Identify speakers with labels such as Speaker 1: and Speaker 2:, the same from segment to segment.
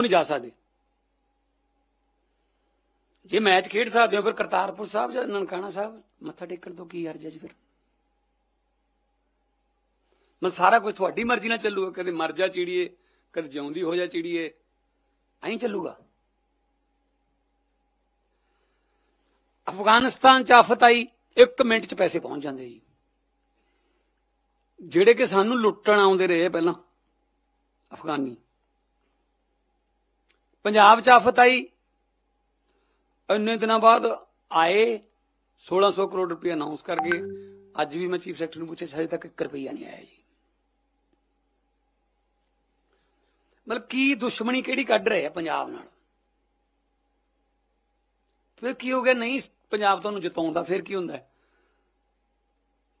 Speaker 1: ਨਹੀਂ ਜਾ ਸਕਦੇ। ਜੇ ਮੈਚ ਖੇਡ ਸਕਦੇ ਹੋ, ਫਿਰ ਕਰਤਾਰਪੁਰ ਸਾਹਿਬ ਜਾਂ ਨਨਕਾਣਾ ਸਾਹਿਬ, ਮੱਥਾ ਟੇਕਣ ਤੋਂ ਕੀ ਅਰਜ਼ ਹੈ ਜੀ ਫਿਰ? ਮਤਲਬ ਸਾਰਾ ਕੁਝ ਤੁਹਾਡੀ ਮਰਜ਼ੀ ਨਾਲ ਚੱਲੂਗਾ, ਕਦੇ ਮਰ ਜਾ ਚਿੜੀਏ, ਕਦੇ ਜਿਉਂਦੀ ਹੋ ਜਾ ਚਿੜੀਏ, ਐਂ ਚੱਲੂਗਾ। ਅਫਗਾਨਿਸਤਾਨ ਚ ਆਫਤ ਆਈ 1 ਮਿੰਟ ਚ ਪੈਸੇ ਪਹੁੰਚ ਜਾਂਦੇ ਜੀ। ਜਿਹੜੇ ਕਿ ਸਾਨੂੰ ਲੁੱਟਣ ਆਉਂਦੇ ਰਹੇ ਪਹਿਲਾਂ, ਅਫਗਾਨੀ। ਪੰਜਾਬ ਚ ਆਫਤ ਆਈ। ਇੰਨੇ ਦਿਨਾਂ ਬਾਅਦ ਆਏ 1600 ਕਰੋੜ ਰੁਪਏ ਅਨਾਉਂਸ ਗਏ। ਅੱਜ ਵੀ ਮੈਂ ਚੀਫ ਸੈਕਟਰੀ ਨੂੰ ਪੁੱਛਿਆ ਹਜੇ ਤੱਕ 1 ਰੁਪਈਆ ਨਹੀਂ ਆਇਆ ਜੀ। ਮਤਲਬ ਕੀ ਦੁਸ਼ਮਣੀ ਕਿਹੜੀ ਕੱਢ ਰਹੇ ਆ ਪੰਜਾਬ ਨਾਲ? ਫਿਰ ਕੀ ਹੋ ਗਿਆ? ਨਹੀਂ, ਪੰਜਾਬ ਤੁਹਾਨੂੰ ਜਿਤਾਉਂਦਾ ਫਿਰ ਕੀ ਹੁੰਦਾ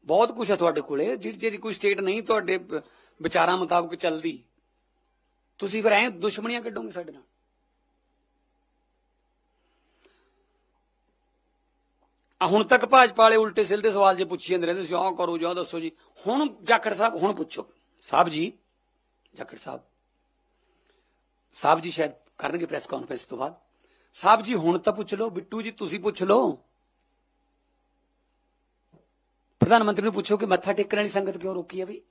Speaker 1: ਬਹੁਤ ਕੁਝ ਹੈ ਤੁਹਾਡੇ ਕੋਲੇ, ਜਿਹੜੀ ਜਿਹੜੀ ਕੋਈ ਸਟੇਟ ਨਹੀਂ ਤੁਹਾਡੇ ਵਿਚਾਰਾਂ ਮੁਤਾਬਕ ਚੱਲਦੀ। ਤੁਸੀਂ ਫਿਰ ਐ ਦੁਸ਼ਮਣੀਆਂ ਕੱਢੋਗੇ ਸਾਡੇ ਨਾਲ? ਆ ਹੁਣ ਤੱਕ ਭਾਜਪਾ ਵਾਲੇ ਉਲਟੇ ਸਿੱਧੇ ਸਵਾਲ ਜੇ ਪੁੱਛੀ ਜਾਂਦੇ ਰਹਿੰਦੇ ਸੀ ਆਹ ਕਰੋ ਜਾਂ ਦੱਸੋ ਜੀ। ਹੁਣ ਜਾਖੜ ਸਾਹਿਬ, ਹੁਣ ਪੁੱਛੋ। ਸਾਹਿਬ ਜੀ, ਜਾਖੜ ਸਾਹਿਬ। ਸਾਹਿਬ ਜੀ ਸ਼ਾਇਦ ਕਰਨਗੇ ਪ੍ਰੈਸ ਕਾਨਫਰੰਸ ਤੋਂ ਬਾਅਦ। ਸਾਹਿਬ ਜੀ, ਹੁਣ ਤਾਂ ਪੁੱਛ ਲਓ। ਬਿੱਟੂ ਜੀ, ਤੁਸੀਂ ਪੁੱਛ ਲਓ। ਪ੍ਰਧਾਨ ਮੰਤਰੀ ਨੂੰ ਪੁੱਛੋ ਕਿ ਮੱਥਾ ਟੇਕਣ ਵਾਲੀ ਸੰਗਤ ਕਿਉਂ ਰੋਕੀ ਹੈ ਵੀ?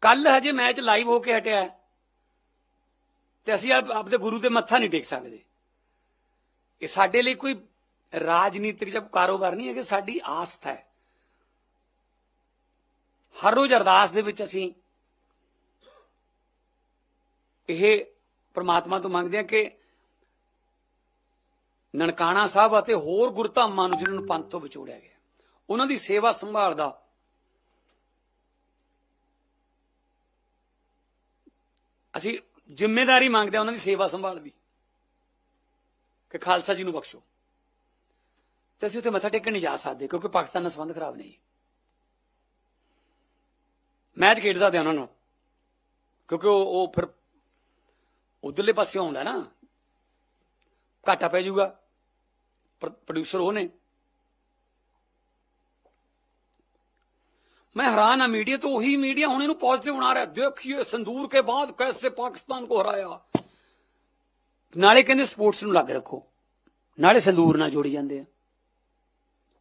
Speaker 1: ਕੱਲ ਹਜੇ ਮੈਚ ਲਾਈਵ ਹੋ ਕੇ ਹਟਿਆ ਹੈ। ਤੇ ਅਸੀਂ ਆਪ- ਆਪਦੇ ਗੁਰੂ ਦੇ ਮੱਥਾ ਨਹੀਂ ਟੇਕ ਸਕਦੇ। ਇਹ ਸਾਡੇ ਲਈ ਕੋਈ ਰਾਜਨੀਤਿਕ ਜਾਂ ਕਾਰੋਬਾਰ ਨਹੀਂ ਹੈ ਕਿ ਸਾਡੀ ਆਸਥਾ ਹੈ। ਹਰ ਰੋਜ਼ ਅਰਦਾਸ ਦੇ ਵਿੱਚ ਅਸੀਂ ਇਹ ਪ੍ਰਮਾਤਮਾ ਤੋਂ ਮੰਗਦੇ ਹਾਂ ਕਿ ਨਨਕਾਣਾ ਸਾਹਿਬ ਅਤੇ ਹੋਰ ਗੁਰਧਾਮਾਂ ਨੂੰ ਜਿਹਨਾਂ ਨੂੰ ਪੰਥ ਤੋਂ ਵਿਛੋੜਿਆ ਗਿਆ, ਉਹਨਾਂ ਦੀ ਸੇਵਾ ਸੰਭਾਲ ਦਾ ਅਸੀਂ ਜ਼ਿੰਮੇਵਾਰੀ ਮੰਗਦੇ ਉਹਨਾਂ ਦੀ ਸੇਵਾ ਸੰਭਾਲ ਦੀ। ਕਿ ਖਾਲਸਾ ਜੀ ਨੂੰ ਬਖਸ਼ੋ। ਤੇ ਅਸੀਂ ਉੱਥੇ ਮੱਥਾ ਟੇਕਣ ਨਹੀਂ ਜਾ ਸਕਦੇ, ਕਿਉਂਕਿ ਪਾਕਿਸਤਾਨ ਨਾਲ ਸੰਬੰਧ ਖਰਾਬ ਨਹੀਂ। ਮੈਚ ਖੇਡ ਸਕਦੇ ਹਾਂ ਉਹਨਾਂ ਨੂੰ। ਕਿਉਂਕਿ ਉਹ ਉਹ ਫਿਰ ਉਧਰਲੇ ਪਾਸੇ ਆਉਂਦਾ ਨਾ। ਘਾਟਾ ਪੈ ਜਾਊਗਾ। ਪ੍ਰੋਡਿਊਸਰ ਉਹ ਨੇ। मैं हैरान है मीडिया तो वही मीडिया होने ਨੂੰ पॉजिटिव बना रहा है देखिए संदूर के बाद कैसे पाकिस्तान को हराया ਨਾਲੇ ਕਹਿੰਦੇ ਸਪੋਰਟਸ ਨੂੰ ਲੱਗ ਰੱਖੋ ਨਾਲੇ ਸੰਦੂਰ ਨਾਲ ਜੋੜੀ ਜਾਂਦੇ ਆ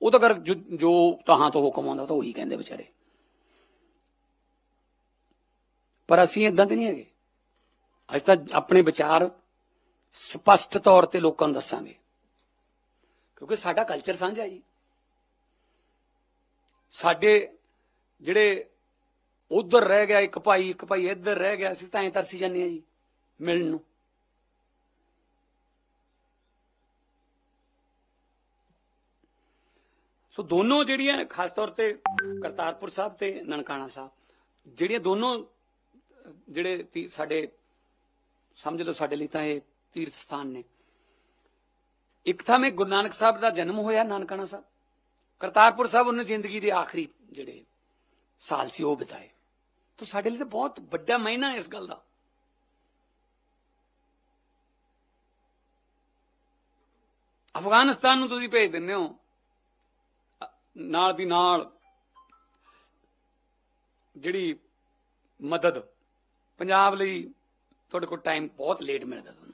Speaker 1: ਉਹ ਤਾਂ ਕਰ ਜੋ- ਜੋ ਤਹਾਂ ਤੋਂ ਹੁਕਮ ਆਉਂਦਾ ਉਹ ਤਾਂ ਉਹੀ ਕਹਿੰਦੇ ਵਿਚਾਰੇ ਪਰ ਅਸੀਂ ਇਦਾਂ ਦੇ ਨਹੀਂ ਹੈਗੇ ਅਸੀਂ ਤਾਂ ਆਪਣੇ ਵਿਚਾਰ ਸਪਸ਼ਟ ਤੌਰ ਤੇ ਲੋਕਾਂ ਨੂੰ ਦੱਸਾਂਗੇ ਕਿਉਂਕਿ ਸਾਡਾ ਕਲਚਰ ਸਾਂਝਾ ਜੀ ਸਾਡੇ ਜਿਹੜੇ ਉਧਰ ਰਹਿ ਗਿਆ, ਇੱਕ ਭਾਈ ਇੱਕ ਭਾਈ ਇੱਧਰ ਰਹਿ ਗਿਆ, ਅਸੀਂ ਤਾਂ ਐਂ ਤਰਸੀ ਜਾਂਦੇ ਆ ਜੀ, ਮਿਲਣ ਨੂੰ। ਸੋ ਦੋਨੋਂ ਜਿਹੜੀਆਂ, ਖਾਸ ਤੌਰ ਤੇ ਕਰਤਾਰਪੁਰ ਸਾਹਿਬ ਤੇ ਨਨਕਾਣਾ ਸਾਹਿਬ, ਜਿਹੜੀਆਂ ਦੋਨੋਂ, ਜਿਹੜੇ ਸਾਡੇ, ਸਮਝ ਲਓ ਸਾਡੇ ਲਈ ਤਾਂ ਇਹ ਤੀਰਥ ਸਥਾਨ ਨੇ। ਇੱਕ ਥਾਂ ਮੇ ਗੁਰੂ ਨਾਨਕ ਸਾਹਿਬ ਦਾ ਜਨਮ ਹੋਇਆ, ਨਾਨਕਾਣਾ ਸਾਹਿਬ। ਕਰਤਾਰਪੁਰ ਸਾਹਿਬ ਉਹਨੇ ਜ਼ਿੰਦਗੀ ਦੇ ਆਖਰੀ ਜਿਹੜੇ ਸਾਲ ਸੀ, ਉਹ ਬਿਤਾਏ। ਤਾਂ ਸਾਡੇ ਲਈ ਤਾਂ ਬਹੁਤ ਵੱਡਾ ਮਹੀਨਾ ਹੈ ਇਸ ਗੱਲ ਦਾ। ਅਫਗਾਨਿਸਤਾਨ ਨੂੰ ਤੁਸੀਂ ਭੇਜ ਦਿੰਦੇ ਹੋ। ਨਾਲ ਦੀ ਨਾਲ ਜਿਹੜੀ ਮਦਦ, ਪੰਜਾਬ ਲਈ ਤੁਹਾਡੇ ਕੋਲ ਟਾਈਮ ਬਹੁਤ ਲੇਟ ਮਿਲਦਾ ਤੁਹਾਨੂੰ।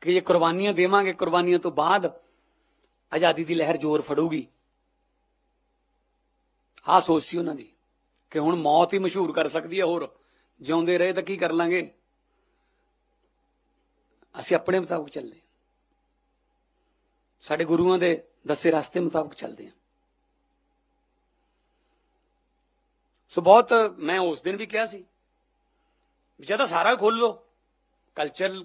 Speaker 1: ਕਿ ਜੇ ਕੁਰਬਾਨੀਆਂ ਦੇਵਾਂਗੇ, ਕੁਰਬਾਨੀਆਂ ਤੋਂ ਬਾਅਦ ਆਜ਼ਾਦੀ ਦੀ ਲਹਿਰ ਜ਼ੋਰ ਫੜੂਗੀ। ਆਹ ਸੋਚ ਸੀ ਉਹਨਾਂ ਦੀ ਕਿ ਹੁਣ ਮੌਤ ਹੀ ਮਸ਼ਹੂਰ ਕਰ ਸਕਦੀ ਹੈ ਹੋਰ। ਜਿਉਂਦੇ ਰਹੇ ਤਾਂ ਕੀ ਕਰ ਲਾਂਗੇ? ਅਸੀਂ ਆਪਣੇ ਮੁਤਾਬਕ ਚੱਲਦੇ ਹਾਂ। ਸਾਡੇ ਗੁਰੂਆਂ ਦੇ ਦੱਸੇ ਰਸਤੇ ਮੁਤਾਬਕ ਚੱਲਦੇ ਹਾਂ। ਸੋ ਬਹੁਤ ਮੈਂ ਉਸ ਦਿਨ ਵੀ ਕਿਹਾ ਸੀ ਵੀ ਜਾਂ ਸਾਰਾ ਖੋਲ ਲਓ। ਕਲਚਰ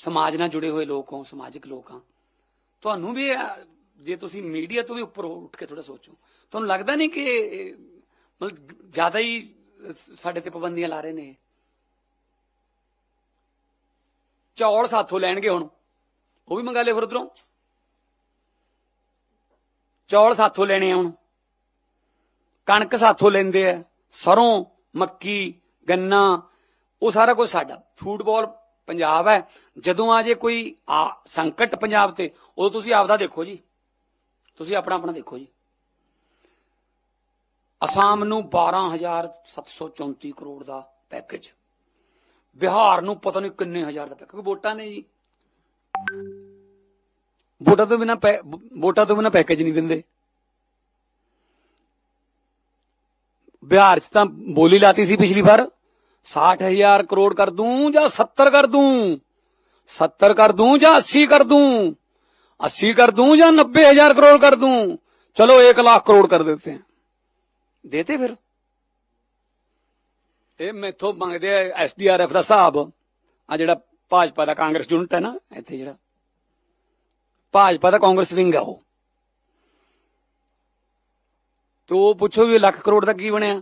Speaker 1: ਸਮਾਜ ਨਾਲ ਜੁੜੇ ਹੋਏ ਲੋਕ ਹੋ ਸਮਾਜਿਕ ਲੋਕ ਆ ਤੁਹਾਨੂੰ ਵੀ ਜੇ ਤੁਸੀਂ ਮੀਡੀਆ ਤੋਂ ਵੀ ਉੱਪਰ ਉੱਠ ਕੇ ਥੋੜਾ ਸੋਚੋ। ਤੁਹਾਨੂੰ ਲੱਗਦਾ ਨਹੀਂ ਕਿ ਮਤਲਬ ਜ਼ਿਆਦਾ ਹੀ ਸਾਡੇ ਤੇ ਪਾਬੰਦੀਆਂ ਲਾ ਰਹੇ ਨੇ ਚੌਲ ਸਾਥੋਂ ਲੈਣਗੇ ਹੁਣ। ਉਹ ਵੀ ਮੰਗਾ ਲਿਓ ਫਿਰ ਉਧਰੋਂ। ਚੌਲ ਸਾਥੋਂ ਲੈਣੇ ਆ ਹੁਣ। ਕਣਕ ਸਾਥੋਂ ਲੈਂਦੇ ਆ। ਸਰੋਂ, ਮੱਕੀ, ਗੰਨਾ, ਉਹ ਸਾਰਾ ਕੁਝ ਸਾਡਾ। ਫੁੱਟਬਾਲ ਪੰਜਾਬ ਹੈ, ਜਦੋਂ ਆ ਜੇ ਕੋਈ ਆ ਸੰਕਟ ਪੰਜਾਬ ਤੇ, ਉਦੋਂ ਤੁਸੀਂ ਆਪਦਾ ਦੇਖੋ ਜੀ। ਤੁਸੀਂ ਆਪਣਾ ਆਪਣਾ ਦੇਖੋ ਜੀ। ਅਸਾਮ ਨੂੰ 12734 ਕਰੋੜ ਦਾ ਪੈਕੇਜ। ਬਿਹਾਰ ਨੂੰ ਪਤਾ ਨਹੀਂ ਕਿੰਨੇ ਹਜ਼ਾਰ ਦਾ ਪੈਕੇਜ। ਵੋਟਾਂ ਨੇ ਜੀ। ਵੋਟਾਂ ਤੋਂ ਬਿਨਾ ਵੋਟਾਂ ਤੋਂ ਬਿਨਾ ਪੈਕੇਜ ਨਹੀਂ ਦਿੰਦੇ। ਬਿਹਾਰ 'ਚ ਤਾਂ ਬੋਲੀ ਲਾਤੀ ਸੀ ਪਿਛਲੀ ਵਾਰ। 60000 ਕਰੋੜ ਕਰ ਦੂੰ ਜਾਂ 70 ਕਰ ਦੂੰ 70 ਕਰ ਦੂੰ ਜਾਂ 80 ਕਰ ਦੂੰ 80 ਕਰ ਦੂं ਜਾਂ 90000 करोड़ कर दूं चलो एक लाख करोड़ कर देते हैं देते फिर ਇਹ ਮੈਥੋਂ ਮੰਗਦੇ ਆ ਐਸਡੀਆਰਐਫ ਦਾ ਹਿਸਾਬ ਆ ਜਿਹੜਾ ਭਾਜਪਾ ਦਾ ਕਾਂਗਰਸ ਯੂਨਿਟ ਹੈ ਨਾ ਇੱਥੇ ਜਿਹੜਾ ਭਾਜਪਾ ਦਾ ਕਾਂਗਰਸ ਵਿੰਗ ਆ ਉਹ ਤੋ ਉਹ ਪੁੱਛੋ ਵੀ ਲੱਖ ਕਰੋੜ ਦਾ ਕੀ ਬਣਿਆ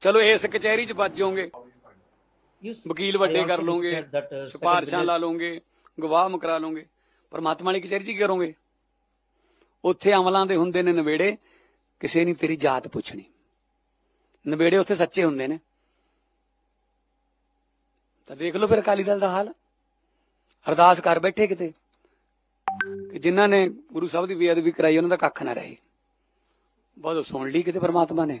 Speaker 1: ਚਲੋ ਇਸ ਕਚਹਿਰੀ 'ਚ ਬਚ ਜਾਓਗੇ। ਵਕੀਲ ਵੱਡੇ ਕਰ ਲੋਗੇ ਸਿਫਾਰਸ਼ਾਂ ਲਾ
Speaker 2: village-
Speaker 1: ਲੋਗੇ ਗਵਾਹ ਮਕਰਾ ਲੋਗੇ ਪਰਮਾਤਮਾ ਵਾਲੀ ਕਚਹਿਰੀ 'ਚ ਕੀ ਕਰੋਗੇ? ਉੱਥੇ ਅਮਲਾਂ ਦੇ ਹੁੰਦੇ ਨੇ ਨਵੇੜੇ, ਕਿਸੇ ਨਹੀਂ ਤੇਰੀ ਜਾਤ ਪੁੱਛਣੀ। ਨਵੇੜੇ ਉੱਥੇ ਸੱਚੇ ਹੁੰਦੇ ਨੇ। ਤਾਂ ਦੇਖ ਲਓ ਫਿਰ ਅਕਾਲੀ ਦਲ ਦਾ ਹਾਲ। ਅਰਦਾਸ ਕਰ ਬੈਠੇ ਕਿਤੇ। ਕਿ ਜਿਨ੍ਹਾਂ ਨੇ ਗੁਰੂ ਸਾਹਿਬ ਦੀ ਬੇਅਦਬੀ ਕਰਾਈ, ਉਹਨਾਂ ਦਾ ਕੱਖ ਨਾ ਰਹੇ। ਬਹੁਤ ਸੁਣ ਲਈ ਕਿਤੇ ਪਰਮਾਤਮਾ ਨੇ।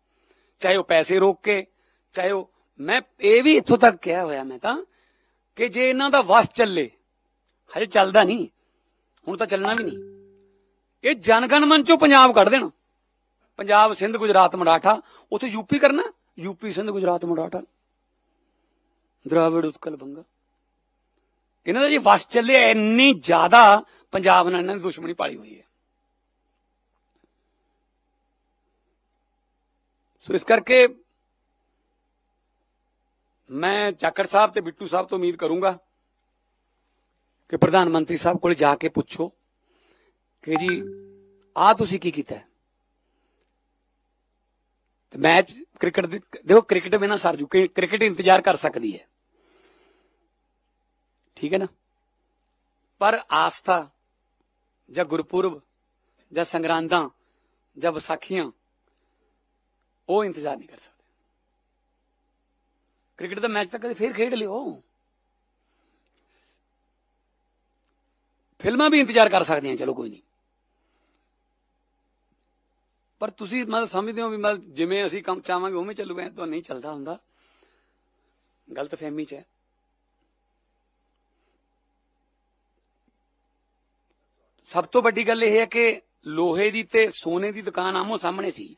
Speaker 1: ਚਾਹੇ ਉਹ ਪੈਸੇ ਰੋਕ ਕੇ, ਚਾਹੇ ਉਹ ਮੈਂ ਇਹ ਵੀ ਇੱਥੋਂ ਤੱਕ ਕਿਹਾ ਹੋਇਆ ਮੈਂ ਤਾਂ ਕਿ ਜੇ ਇਹਨਾਂ ਦਾ ਵਸ ਚੱਲੇ, ਹਜੇ ਚੱਲਦਾ ਨਹੀਂ, ਹੁਣ ਤਾਂ ਚੱਲਣਾ ਵੀ ਨਹੀਂ। ਇਹ ਜਨਗਣ ਮਨ ਚੋਂ ਪੰਜਾਬ ਕੱਢ ਦੇਣਾ। ਪੰਜਾਬ ਸਿੰਧ ਗੁਜਰਾਤ ਮਰਾਠਾ, ਉੱਥੇ ਯੂਪੀ ਕਰਨਾ ਯੂਪੀ ਸਿੰਧ ਗੁਜਰਾਤ ਮਰਾਠਾ। ਦਰਾਵਿੜ ਉਤਕਲ ਬੰਗਾ। ਇਹਨਾਂ ਦਾ ਜੀ ਵਸ ਚੱਲੇ, ਇੰਨੀ ਜ਼ਿਆਦਾ ਪੰਜਾਬ ਨਾਲ ਇਹਨਾਂ ਦੀ ਦੁਸ਼ਮਣੀ ਪਾਲੀ ਹੋਈ ਹੈ। ਸੋ ਇਸ ਕਰਕੇ ਮੈਂ ਚਾਕਰ ਸਾਹਿਬ ਤੇ ਬਿੱਟੂ ਸਾਹਿਬ ਤੋਂ ਉਮੀਦ ਕਰੂੰਗਾ ਕਿ ਪ੍ਰਧਾਨ ਮੰਤਰੀ ਸਾਹਿਬ ਕੋਲ ਜਾ ਕੇ ਪੁੱਛੋ ਕਿ ਜੀ ਆ ਤੁਸੀਂ ਕੀ ਕੀਤਾ ਹੈ? ਤੇ ਮੈਚ ਕ੍ਰਿਕਟ ਦੇ ਦੇਖੋ ਕ੍ਰਿਕਟ ਬਿਨਾ ਸਰ ਜੂ ਕਿ- ਕ੍ਰਿਕਟ ਇੰਤਜ਼ਾਰ ਕਰ ਸਕਦੀ ਹੈ ਠੀਕ ਹੈ ਨਾ ਪਰ ਆਸਥਾ ਜਾਂ ਗੁਰਪੁਰਬ ਜਾਂ ਸੰਗਰਾਂਦਾਂ ਜਾਂ ਵਿਸਾਖੀਆਂ ਉਹ ਇੰਤਜ਼ਾਰ ਨਹੀਂ ਕਰ ਸਕਦੇ। ਕ੍ਰਿਕਟ ਦਾ ਮੈਚ ਤਾਂ ਕਦੇ ਫੇਰ ਖੇਡ ਲਿਓ। ਫਿਲਮਾਂ ਵੀ ਇੰਤਜ਼ਾਰ ਕਰ ਸਕਦੀਆਂ, ਚਲੋ ਕੋਈ ਨਹੀਂ। ਪਰ ਤੁਸੀਂ ਮਤਲਬ ਸਮਝਦੇ ਹੋ ਵੀ ਮਤਲਬ ਜਿਵੇਂ ਅਸੀਂ ਕੰਮ ਚਾਹਾਂਗੇ ਉਵੇਂ ਚੱਲੂਗਾ ਤਾਂ ਨਹੀਂ ਚੱਲਦਾ ਹੁੰਦਾ। ਗਲਤ ਫਹਿਮੀ ਚ ਹੈ। ਸਭ ਤੋਂ ਵੱਡੀ ਗੱਲ ਇਹ ਹੈ ਕਿ ਲੋਹੇ ਦੀ ਤੇ ਸੋਨੇ ਦੀ ਦੁਕਾਨ ਆਮੋ ਸਾਹਮਣੇ ਸੀ।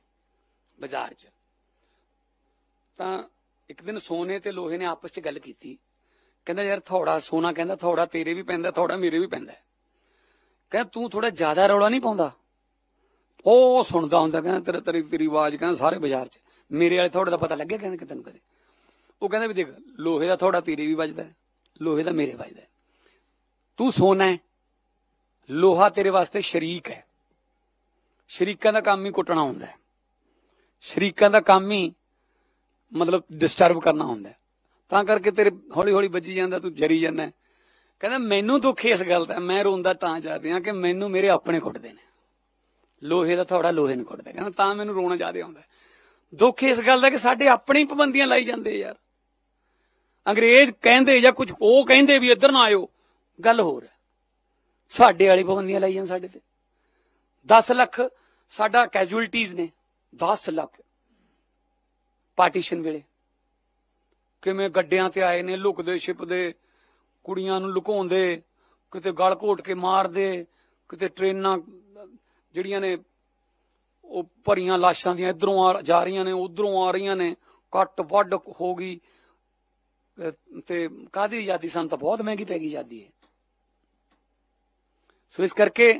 Speaker 1: ਬਾਜ਼ਾਰ 'ਚ। ਤਾਂ ਇੱਕ ਦਿਨ ਸੋਨੇ ਤੇ ਲੋਹੇ ਨੇ ਆਪਸ 'ਚ ਗੱਲ ਕੀਤੀ। ਕਹਿੰਦਾ, ਯਾਰ ਥੋੜਾ ਸੋਨਾ ਕਹਿੰਦਾ, ਥੋੜਾ ਤੇਰੇ ਵੀ ਪੈਂਦਾ, ਥੋੜਾ ਮੇਰੇ ਵੀ ਪੈਂਦਾ ਕਹਿੰਦਾ, ਤੂੰ ਥੋੜਾ ਜ਼ਿਆਦਾ ਰੌਲਾ ਨਹੀਂ ਪਾਉਂਦਾ? ਉਹ ਸੁਣਦਾ ਹੁੰਦਾ, ਕਹਿੰਦਾ, ਤੇਰੇ, ਤੇਰੀ ਤੇਰੀ ਆਵਾਜ਼ ਕਹਿੰਦਾ ਸਾਰੇ ਬਾਜ਼ਾਰ 'ਚ। ਮੇਰੇ ਵਾਲੇ ਥੋੜੇ ਦਾ ਪਤਾ ਲੱਗਿਆ ਕਹਿੰਦਾ ਕਿ ਤੈਨੂੰ ਕਦੇ? ਉਹ ਕਹਿੰਦਾ ਵੀ ਦੇਖ, ਲੋਹੇ ਦਾ ਥੋੜਾ ਤੇਰੇ ਵੀ ਵੱਜਦਾ ਲੋਹੇ ਦਾ ਮੇਰੇ ਵੱਜਦਾ ਤੂੰ ਸੋਨਾ ਹੈ, ਲੋਹਾ ਤੇਰੇ ਵਾਸਤੇ ਸ਼ਰੀਕ ਹੈ। ਸ਼ਰੀਕਾਂ ਦਾ ਕੰਮ ਹੀ ਕੁੱਟਣਾ ਹੁੰਦਾ ਹੈ। ਸ਼ਰੀਕਾਂ ਦਾ ਕੰਮ ਹੀ ਮਤਲਬ ਡਿਸਟਰਬ ਕਰਨਾ ਹੁੰਦਾ ਤਾਂ ਕਰਕੇ ਤੇਰੇ ਹੌਲੀ ਹੌਲੀ ਵੱਜੀ ਜਾਂਦਾ, ਤੂੰ ਜਰੀ ਜਾਂਦਾ ਕਹਿੰਦਾ, ਮੈਨੂੰ ਦੁੱਖ ਇਸ ਗੱਲ ਦਾ। ਮੈਂ ਰੋਂਦਾ ਤਾਂ ਜਾ ਰਿਹਾ ਕਿ ਮੈਨੂੰ ਮੇਰੇ ਆਪਣੇ ਕੁੱਟਦੇ ਨੇ। ਲੋਹੇ ਦਾ ਥੋੜਾ ਲੋਹੇ ਨੂੰ ਕੁੱਟਦਾ। ਕਹਿੰਦਾ, ਤਾਂ ਮੈਨੂੰ ਰੋਣਾ ਜ਼ਿਆਦਾ ਆਉਂਦਾ ਦੁੱਖ ਇਸ ਗੱਲ ਦਾ ਕਿ ਸਾਡੇ ਆਪਣੇ ਪਾਬੰਦੀਆਂ ਲਾਈ ਜਾਂਦੇ ਯਾਰ। ਅੰਗਰੇਜ਼ ਕਹਿੰਦੇ ਜਾਂ ਕੁਝ ਉਹ ਕਹਿੰਦੇ ਵੀ ਇੱਧਰ ਨਾ ਆਇਓ। ਗੱਲ ਹੋਰ ਹੈ। ਸਾਡੇ ਵਾਲੀ ਪਾਬੰਦੀਆਂ ਲਾਈ ਜਾਂਦੇ ਸਾਡੇ ਤੇ। 10 ਲੱਖ ਸਾਡਾ ਕੈਜੂਅਲਟੀਜ਼ ਨੇ। 10 ਲੱਖ ਪਾਰਟੀਸ਼ਨ ਵੇਲੇ। ਕਿਵੇਂ ਗੱਡਿਆਂ ਤੇ ਆਏ ਨੇ, ਲੁਕਦੇ ਛਿਪਦੇ, ਕੁੜੀਆਂ ਨੂੰ ਲੁਕਾਉਂਦੇ, ਕਿਤੇ ਗਲ ਘੋਟ ਕੇ ਮਾਰਦੇ, ਕਿਤੇ ਟ੍ਰੇਨਾਂ ਜਿਹੜੀਆਂ ਨੇ, ਉਹ ਭਰੀਆਂ ਲਾਸ਼ਾਂ ਦੀਆਂ ਇਧਰੋਂ ਆ ਜਾ ਰਹੀਆਂ ਨੇ, ਉਧਰੋਂ ਆ ਰਹੀਆਂ ਨੇ ਕੱਟ ਵੱਢ ਹੋ ਗਈ। ਤੇ- ਤੇ ਕਾਦੀ ਆਜ਼ਾਦੀ? ਸਾਨੂੰ ਤਾਂ ਬਹੁਤ ਮਹਿੰਗੀ ਪੈ ਗਈ ਆਜ਼ਾਦੀ ਹੈ। ਸੋ ਇਸ ਕਰਕੇ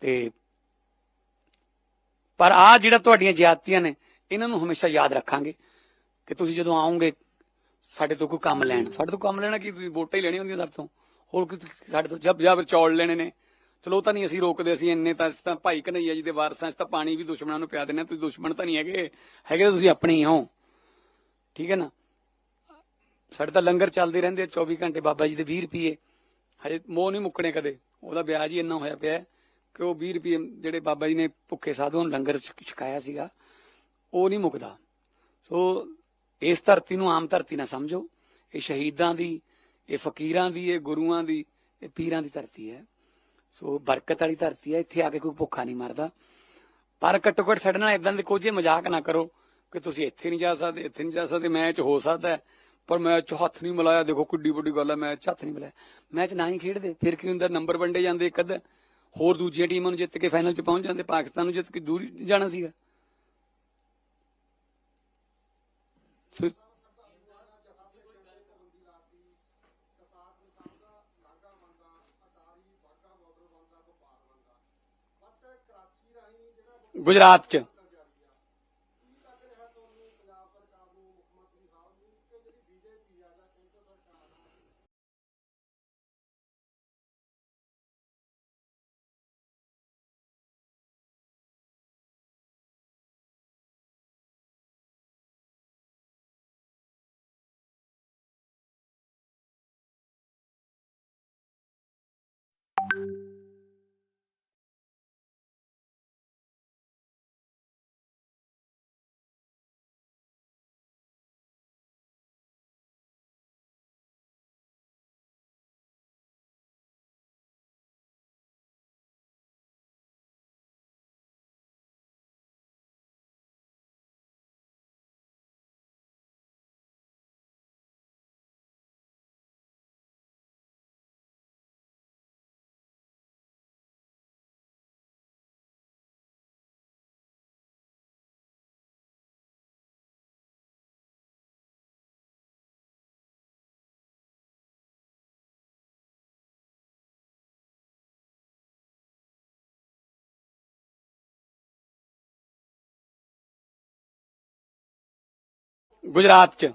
Speaker 1: ਤੇ ਪਰ ਆ ਜਿਹੜਾ ਤੁਹਾਡੀਆਂ ਜ਼ਿਆਦਤੀਆਂ ਨੇ, ਇਹਨਾਂ ਨੂੰ ਹਮੇਸ਼ਾ ਯਾਦ ਰੱਖਾਂਗੇ ਕਿ ਤੁਸੀਂ ਜਦੋਂ ਆਓਗੇ ਸਾਡੇ ਤੋਂ ਕੋਈ ਕੰਮ ਲੈਣ। ਸਾਡੇ ਤੋਂ ਕੰਮ ਲੈਣਾ ਕੀ? ਤੁਸੀਂ ਵੋਟਾਂ ਹੀ ਲੈਣੀਆਂ ਹੁੰਦੀਆਂ ਸਾਡੇ ਤੋਂ। ਹੋਰ ਕੀ ਸਾਡੇ ਤੋਂ ਜਬ ਜਬ ਚੌਲ ਲੈਣੇ ਨੇ। ਚਲੋ ਉਹ ਤਾਂ ਨਹੀਂ ਅਸੀਂ ਰੋਕਦੇ, ਅਸੀਂ ਇੰਨੇ ਤਾਂ ਅਸੀਂ ਤਾਂ ਭਾਈ ਕਨਈਆ ਜੀ ਦੇ ਵਾਰਸਾਂ ਅਸੀਂ ਤਾਂ ਪਾਣੀ ਵੀ ਦੁਸ਼ਮਣਾਂ ਨੂੰ ਪਿਆ ਦਿੰਦੇ ਹਾਂ। ਤੁਸੀਂ ਦੁਸ਼ਮਣ ਤਾਂ ਨਹੀਂ ਹੈਗੇ। ਹੈਗੇ ਤੁਸੀਂ ਆਪਣੇ ਹੀ ਹੋ। ਠੀਕ ਹੈ ਨਾ? ਸਾਡੇ ਤਾਂ ਲੰਗਰ ਚੱਲਦੇ ਰਹਿੰਦੇ ਆ 24 ਘੰਟੇ ਬਾਬਾ ਜੀ ਦੇ 20 ਰੁਪਏ ਹਜੇ ਮੋਹ ਨਹੀਂ ਮੁੱਕਣੇ ਕਦੇ। ਉਹਦਾ ਵਿਆਜ ਹੀ ਇੰਨਾ ਹੋਇਆ ਪਿਆ ਕਿ ਉਹ 20 ਰੁਪਏ ਜਿਹੜੇ ਬਾਬਾ ਜੀ ਨੇ ਭੁੱਖੇ ਸਾਧੂਆਂ ਨੂੰ ਲੰਗਰ ਛਕਾਇਆ ਸੀਗਾ, ਉਹ ਨਹੀਂ ਮੁਕਦਾ। ਸੋ ਇਸ ਧਰਤੀ ਨੂੰ ਆਮ ਧਰਤੀ ਨਾ ਸਮਝੋ। ਇਹ ਸ਼ਹੀਦਾਂ ਦੀ, ਇਹ ਫਕੀਰਾਂ ਦੀ, ਇਹ ਗੁਰੂਆਂ ਦੀ, ਇਹ ਪੀਰਾਂ ਦੀ ਧਰਤੀ ਹੈ। ਸੋ ਬਰਕਤ ਵਾਲੀ ਧਰਤੀ ਹੈ। ਇੱਥੇ ਆ ਕੇ ਕੋਈ ਭੁੱਖਾ ਨਹੀਂ ਮਰਦਾ। ਪਰ ਘੱਟੋ ਘੱਟ ਸਾਡੇ ਨਾਲ ਇਦਾਂ ਦੇ ਕੋਝੇ ਮਜ਼ਾਕ ਨਾ ਕਰੋ ਕਿ ਤੁਸੀਂ ਇੱਥੇ ਨਹੀਂ ਜਾ ਸਕਦੇ, ਇੱਥੇ ਨਹੀਂ ਜਾ ਸਕਦੇ ਮੈਚ ਹੋ ਸਕਦਾ ਪਰ ਮੈਚ 'ਚ ਹੱਥ ਨਹੀਂ ਮਿਲਾਇਆ। ਦੇਖੋ ਕਿੱਡੀ ਵੱਡੀ ਗੱਲ ਹੈ ਮੈਚ 'ਚ ਹੱਥ ਨਹੀਂ ਮਿਲਾਇਆ। ਮੈਚ ਨਾ ਹੀ ਖੇਡਦੇ। ਫਿਰ ਕੀ ਹੁੰਦਾ? ਨੰਬਰ ਵੰਡੇ ਜਾਂਦੇ ਇੱਕ ਅੱਧ। ਹੋਰ ਦੂਜੀਆਂ ਟੀਮਾਂ ਨੂੰ ਜਿੱਤ ਕੇ ਫਾਈਨਲ 'ਚ ਪਹੁੰਚ ਜਾਂਦੇ, ਪਾਕਿਸਤਾਨ ਨੂੰ ਜਿੱਤ ਕੇ ਦੂਰ ਜਾਣਾ ਸੀਗਾ। ਸੋ ਗੁਜਰਾਤ 'ਚ ਗੁਜਰਾਤ 'ਚ।